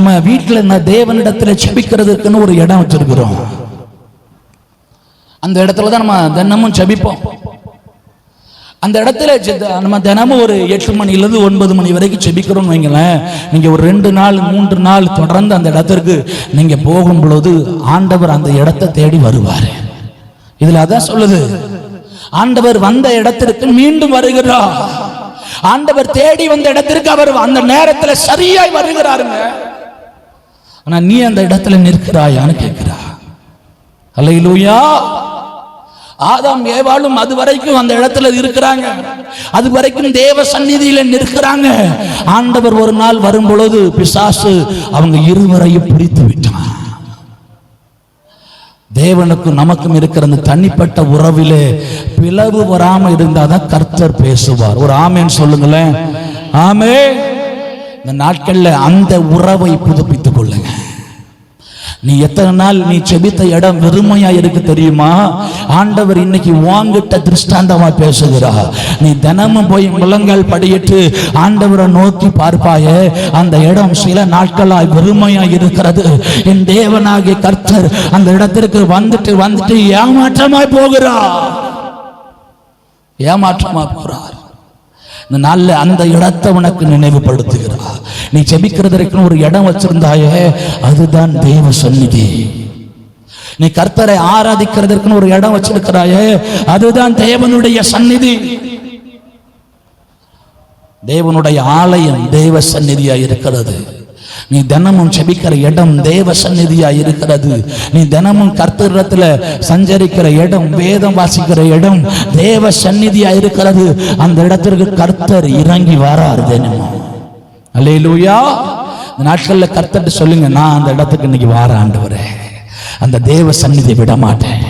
நம்ம வீட்டில் நான் தேவனிடத்தில் செபிக்கிறதுக்குன்னு ஒரு இடம் வச்சிருக்கிறோம். அந்த இடத்துல தான் நம்ம தினமும் செபிப்போம் அந்த இடத்துல நம்ம தினமும் ஒரு எட்டு மணிலேருந்து ஒன்பது மணி வரைக்கும் செபிக்கிறோம்னு வைங்களேன். நீங்கள் ஒரு ரெண்டு நாள் மூன்று நாள் தொடர்ந்து அந்த இடத்திற்கு நீங்கள் போகும் பொழுது ஆண்டவர் அந்த இடத்தை தேடி வருவார். இதில் அதான் சொல்லுது. ஆண்டவர் வந்த இடத்திற்கு மீண்டும் வருகிறார். ஆண்டவர் தேடி வந்த இடத்திற்கு அவர் அந்த நேரத்தில் சரியாய் வருகிறாருங்க. ஆனா நீ அந்த இடத்துல நிற்கிறாயான்னு கேட்கிறா. அலையிலூயா ஆதாம் ஏவாளும் அது வரைக்கும் அந்த இடத்துல இருக்கிறாங்க. அது வரைக்கும் தேவ சந்நிதியில நிற்கிறாங்க. ஆண்டவர் ஒரு நாள் வரும் பொழுது பிசாசு அவங்க இருவரையும் பிடித்து விட்டான். தேவனுக்கும் நமக்கும் இருக்கிற அந்த தனிப்பட்ட உறவிலே பிளவு வராம இருந்தாதான் கர்த்தர் பேசுவார். ஒரு ஆமேன்னு சொல்லுங்களேன். ஆமே இந்த நாட்கள்ல அந்த உறவை புதுப்பித்துக் கொள்ளுங்க. நீ எத்தனை நாள் நீ செபித்த இடம் வெறுமையா இருக்கு தெரியுமா? ஆண்டவர் இன்னைக்கு வாங்கிட்ட திருஷ்டாந்தமா பேசுகிறா நீ தினமும் போய் முழங்கால் படியிட்டு ஆண்டவரை நோக்கி பார்ப்பாயே அந்த இடம் சில நாட்களாய் வெறுமையா இருக்கிறது. என் தேவனாகிய கர்த்தர் அந்த இடத்திற்கு வந்துட்டு வந்துட்டு ஏமாற்றமாய் போகிறார். ஏமாற்றமா போறார். இந்த நாளில் அந்த இடத்தை உனக்கு நினைவுபடுத்துகிறார் நீ ஜெபிக்கிறதற்கு ஒரு இடம் வச்சிருந்தாயே அதுதான் தேவ சந்நிதி. நீ கர்த்தரை ஆராதிக்கிறதற்குன்னு ஒரு இடம் வச்சிருக்கிறாயே அதுதான் தேவனுடைய சந்நிதி. தேவனுடைய ஆலயம் தேவ சந்நிதியா இருக்கிறது. நீ தினமும் செபிக்கிற இடம் தேவ சந்நிதியா இருக்கிறது. நீ தினமும் கர்த்தரிடத்துல சஞ்சரிக்கிற இடம் வேதம் வாசிக்கிற இடம் தேவ சந்நிதியா இருக்கிறது. அந்த இடத்திற்கு கர்த்தர் இறங்கி வரார் தினமும். அல்லேலூயா. நாட்கள்ல கர்த்தர்ட்ட சொல்லுங்க நான் அந்த இடத்துக்கு இன்னைக்கு வார ஆண்டவரே அந்த தேவ சந்நிதி விட மாட்டேன்